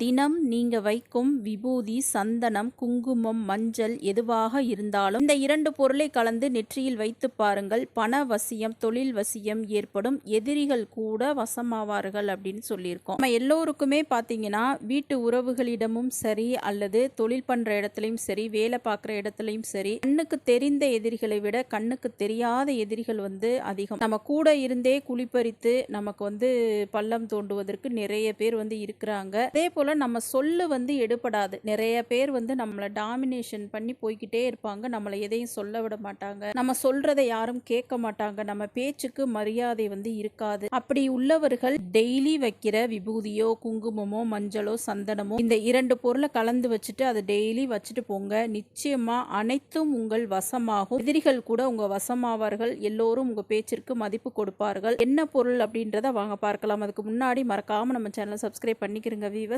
தினம் நீங்க வைக்கும் விபூதி சந்தனம் குங்குமம் மஞ்சள் எதுவாக இருந்தாலும் இந்த இரண்டு பொருளை கலந்து நெற்றியில் வைத்து பாருங்கள். பண வசியம் தொழில் வசியம் ஏற்படும். எதிரிகள் கூட வசமாவார்கள் அப்படின்னு சொல்லியிருக்கோம். நம்ம எல்லோருக்குமே பார்த்தீங்கன்னா வீட்டு உறவுகளிடமும் சரி அல்லது தொழில் பண்ற இடத்துலையும் சரி வேலை பார்க்குற இடத்துலையும் சரி கண்ணுக்கு தெரிந்த எதிரிகளை விட கண்ணுக்கு தெரியாத எதிரிகள் வந்து அதிகம். நம்ம கூட இருந்தே குளிப்பறித்து நமக்கு வந்து பள்ளம் தோண்டுவதற்கு நிறைய பேர் வந்து இருக்கிறாங்க. அதே போல நம்ம சொல்லு வந்து எடுபடாது. நிறைய பேர் வந்து நம்மளை டாமினேஷன் பண்ணி போய்க்கிட்டே இருப்பாங்க. நம்மளை எதையும் சொல்ல விட மாட்டாங்க. நம்ம சொல்றதை யாரும் கேட்க மாட்டாங்க. நம்ம பேச்சுக்கு மரியாதை வந்து இருக்காது. அப்படி உள்ளவர்கள் டெய்லி வைக்கிற விபூதியோ குங்குமமோ மஞ்சளோ சந்தனமோ இந்த இரண்டு பொருளை கலந்து வச்சுட்டு அதை டெய்லி வச்சுட்டு போங்க. நிச்சயமா அனைத்தும் உங்கள் வசமாகும். எதிரிகள் கூட உங்க வசமாவார்கள். எல்லோரும் உங்க பேச்சிற்கு மதிப்பு கொடுப்பார்கள். என்ன பொருள் அப்படின்றத வாங்க பார்க்கலாம். அதுக்கு முன்னாடி மறக்காம நம்ம சேனலை சப்ஸ்கிரைப் பண்ணிக்கிறங்க வீவர்ஸ்